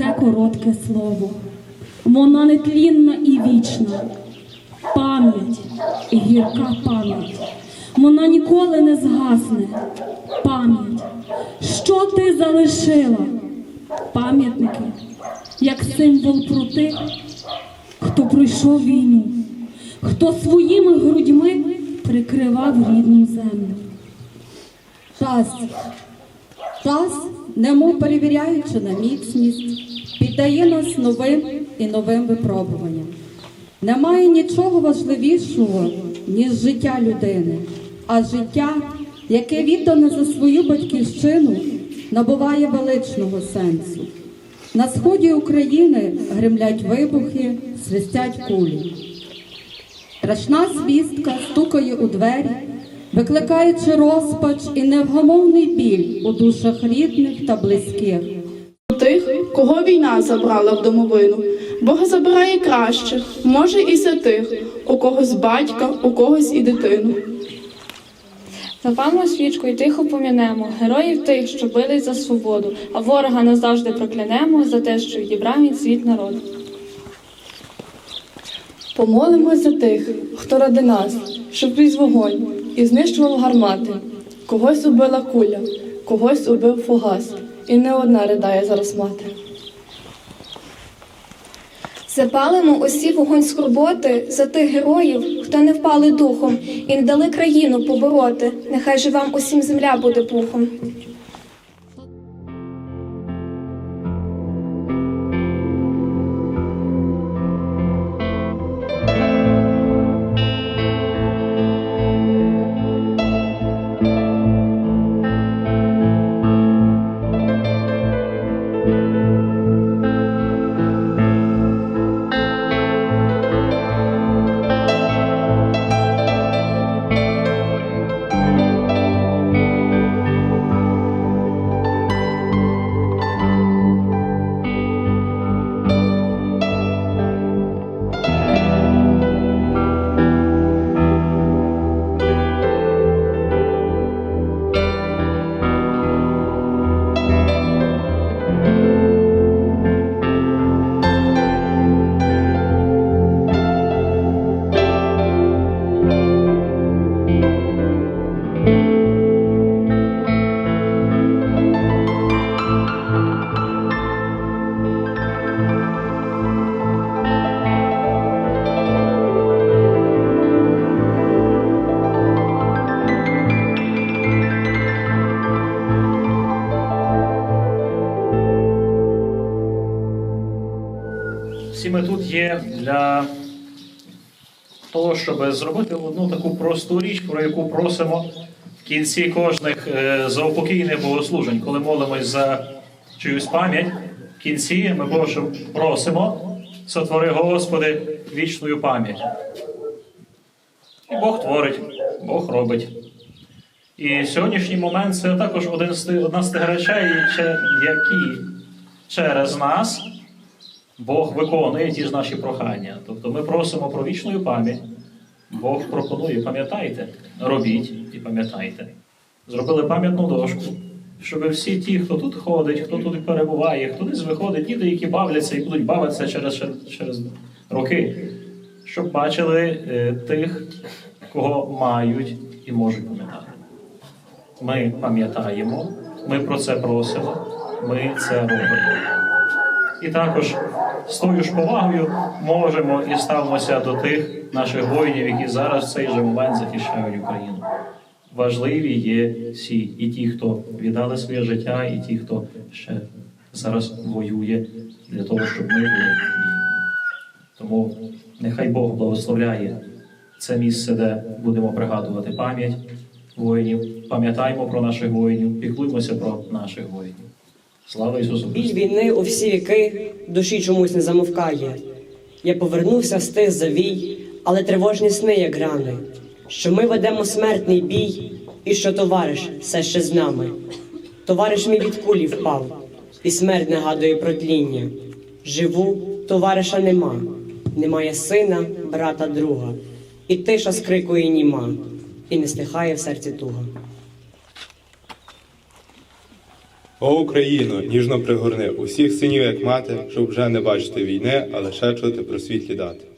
Таке коротке слово. Вона нетлінна і вічна. Пам'ять, гірка пам'ять. Вона ніколи не згасне. Пам'ять, що ти залишила? Пам'ятники, як символ про тих, хто пройшов війну, хто своїми грудьми прикривав рідну землю. Час. Час, немов перевіряючи на міцність, піддає нас новим і новим випробуванням. Немає нічого важливішого, ніж життя людини, а життя, яке віддане за свою батьківщину, набуває величного сенсу. На сході України гримлять вибухи, свистять кулі. Страшна звістка стукає у двері, викликаючи розпач і невгамовний біль у душах рідних та близьких. Тих, кого війна забрала в домовину, Бог забирає кращих, може і за тих, у когось батька, у когось і дитину. Запалимо свічку і тихо пом'янемо героїв тих, що бились за свободу, а ворога назавжди проклянемо за те, що відібрав він світ народу. Помолимось за тих, хто ради нас, щоб крізь вогонь і знищував гармати. Когось убила куля, когось убив фугас, і не одна ридає зараз мати. Запалимо усі вогонь скорботи за тих героїв, хто не впали духом і не дали країну побороти. Нехай же вам усім земля буде пухом. Є для того, щоб зробити одну таку просту річ, про яку просимо в кінці кожних е, заупокійних богослужень, коли молимось за чиюсь пам'ять. В кінці ми Боже просимо, сотвори Господи вічною пам'ять. І Бог творить, Бог робить. І сьогоднішній момент це також один з одна з тих речей, які через нас Бог виконує ті ж наші прохання. Тобто ми просимо про вічну пам'ять. Бог пропонує, пам'ятайте, робіть і пам'ятайте. Зробили пам'ятну дошку, щоб всі ті, хто тут ходить, хто тут перебуває, хто десь виходить, діти, які бавляться і будуть бавитися через, через роки, щоб бачили е, тих, кого мають і можуть пам'ятати. Ми пам'ятаємо, ми про це просимо, ми це робимо. І також з тою ж повагою можемо і ставимося до тих наших воїнів, які зараз в цей же момент захищають Україну. Важливі є всі, і ті, хто віддали своє життя, і ті, хто ще зараз воює для того, щоб ми були вільними. Тому нехай Бог благословляє це місце, де будемо пригадувати пам'ять воїнів. Пам'ятаємо про наших воїнів, піклуємося про наших воїнів. Слава Ісусу Біль війни у всі віки душі чомусь не замовкає. Я повернувся з тих завій, але тривожні сни, як рани, що ми ведемо смертний бій, і що товариш все ще з нами. Товариш мій від кулі впав, і смерть нагадує про тління. Живу, товариша нема, немає сина, брата, друга, і тиша скрикує німа, і не стихає в серці туга. О, Україно, ніжно пригорни усіх синів, як мати, щоб вже не бачити війни, а лише чути про світлі дати.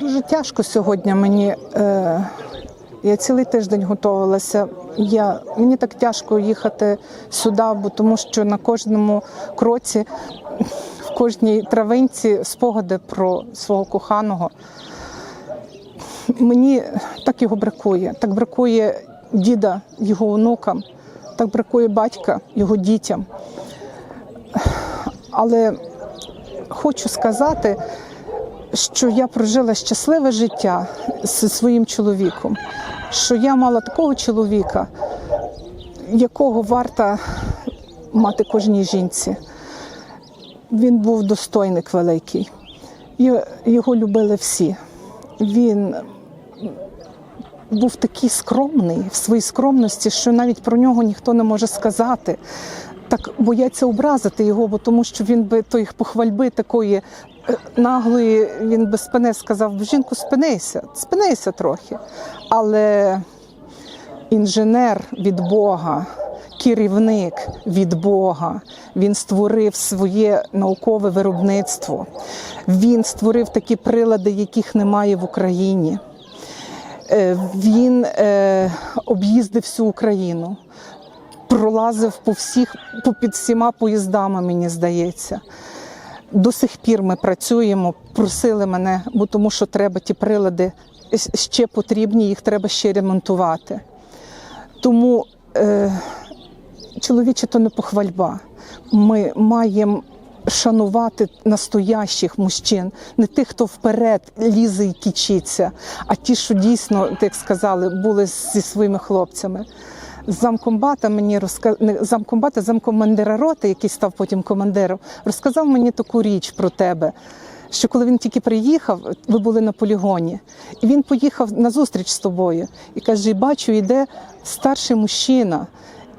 Дуже тяжко сьогодні мені. Е, я цілий тиждень готувалася. Я, мені так тяжко їхати сюди, бо тому що на кожному кроці, в кожній травинці спогади про свого коханого. Мені так його бракує. Так бракує діда його онукам, так бракує батька його дітям. Але хочу сказати, що я прожила щасливе життя зі своїм чоловіком, що я мала такого чоловіка, якого варта мати кожній жінці. Він був достойник великий, його любили всі. Він був такий скромний в своїй скромності, що навіть про нього ніхто не може сказати. Так бояться образити його, бо тому що він би той похвальби такої наглої, він би спине сказав, жінку, спинися, спинися трохи. Але інженер від Бога, керівник від Бога, він створив своє наукове виробництво. Він створив такі прилади, яких немає в Україні. Е, Він е, об'їздив всю Україну, пролазив по всіх, по під всіма поїздами, мені здається. До сих пір ми працюємо, просили мене, бо тому що треба ті прилади ще потрібні, їх треба ще ремонтувати. Тому е, чоловіче то не похвальба. Ми маємо шанувати настоящих мужчин, не тих, хто вперед лізе і кічиться, а ті, що дійсно, як сказали, були зі своїми хлопцями. Замкомбата мені розка... не замкомбата, замкомандира роти, який став потім командиром, розказав мені таку річ про тебе. Що коли він тільки приїхав, ви були на полігоні, і він поїхав на зустріч з тобою і каже: бачу, йде старший мужчина,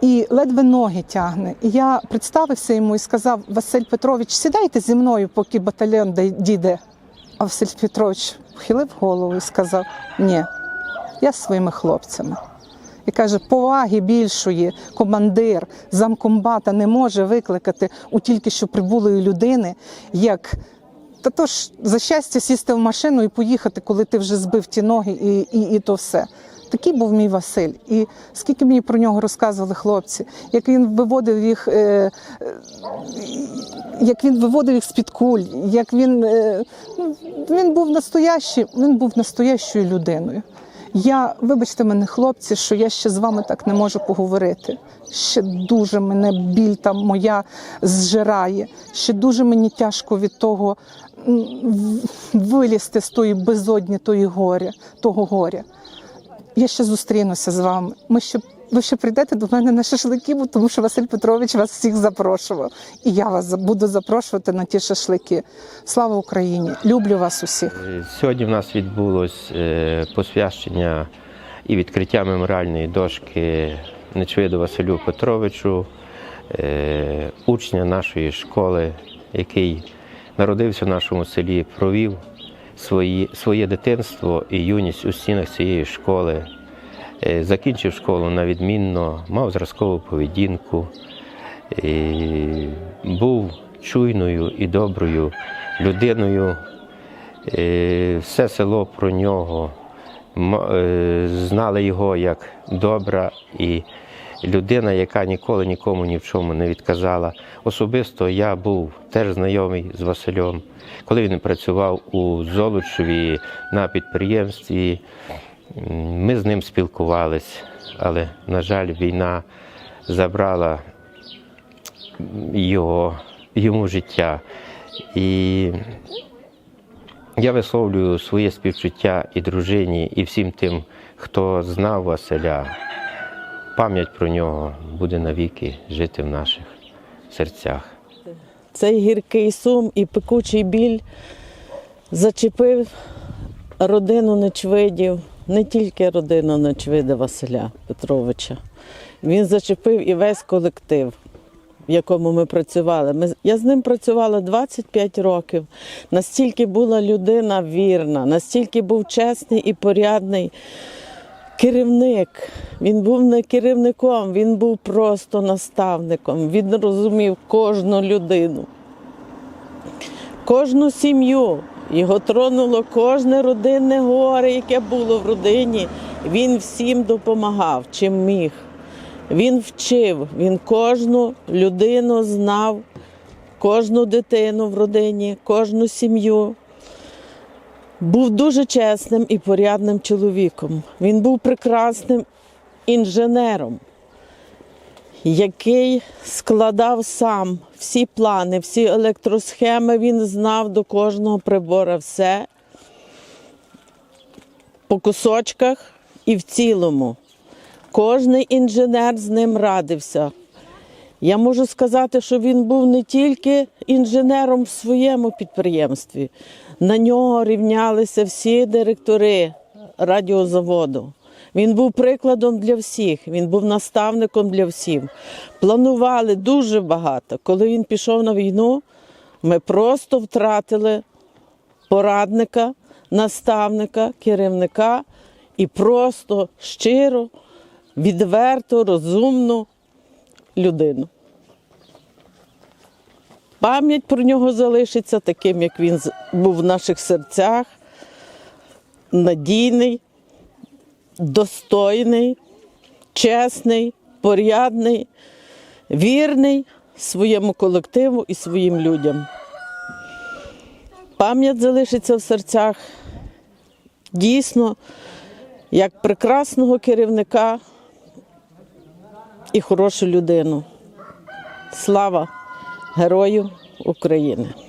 і ледве ноги тягне. І я представився йому і сказав: Василь Петрович, сідайте зі мною, поки батальйон дійде. А Василь Петрович похилив голову і сказав: Ні, я з своїми хлопцями. І каже, поваги більшої командир замкомбата не може викликати у тільки що прибулої людини, як та то ж за щастя сісти в машину і поїхати, коли ти вже збив ті ноги, і, і, і то все. Такий був мій Василь. І скільки мені про нього розказували хлопці, як він виводив їх, е, е, як він виводив їх з-під куль, як він, е, ну, він був настоящий, він був настоящою людиною. Я, вибачте мене, хлопці, що я ще з вами так не можу поговорити. Ще дуже мене біль там моя зжирає. Ще дуже мені тяжко від того вилізти з тої безодні, тої горя, того горя. Я ще зустрінуся з вами. Ми ще ви ще прийдете до мене на шашлики, бо тому що Василь Петрович вас всіх запрошував. І я вас буду запрошувати на ті шашлики. Слава Україні! Люблю вас усіх. Е, Сьогодні в нас відбулось е, посвящення і відкриття меморіальної дошки Нечвиду Василю Петровичу, е, учня нашої школи, який народився в нашому селі, провів свої, своє дитинство і юність у стінах цієї школи. Е, Закінчив школу на відмінно, мав зразкову поведінку, був чуйною і доброю людиною. Е, Все село про нього е, знали його як добра і людина, яка ніколи нікому ні в чому не відказала. Особисто я був теж знайомий з Василем, коли він працював у Золочеві на підприємстві. Ми з ним спілкувались, але, на жаль, війна забрала його, йому життя. І я висловлюю своє співчуття і дружині, і всім тим, хто знав Василя. Пам'ять про нього буде навіки жити в наших серцях. Цей гіркий сум і пекучий біль зачепив родину Нечвидів, не тільки родину Нечвида Василя Петровича. Він зачепив і весь колектив, в якому ми працювали. Ми, я з ним працювала 25 років. Настільки була людина вірна, настільки був чесний і порядний керівник. Він був не керівником, він був просто наставником. Він розумів кожну людину, кожну сім'ю. Його тронуло кожне родинне горе, яке було в родині. Він всім допомагав, чим міг. Він вчив, він кожну людину знав, кожну дитину в родині, кожну сім'ю. Був дуже чесним і порядним чоловіком. Він був прекрасним інженером, який складав сам всі плани, всі електросхеми. Він знав до кожного прибора все по кусочках і в цілому. Кожний інженер з ним радився. Я можу сказати, що він був не тільки інженером в своєму підприємстві, на нього рівнялися всі директори радіозаводу. Він був прикладом для всіх, він був наставником для всіх. Планували дуже багато. Коли він пішов на війну, ми просто втратили порадника, наставника, керівника і просто щиро, відверто, розумну людину. Пам'ять про нього залишиться таким, як він був в наших серцях, надійний, достойний, чесний, порядний, вірний своєму колективу і своїм людям. Пам'ять залишиться в серцях дійсно як прекрасного керівника і хорошу людину. Слава Герою України!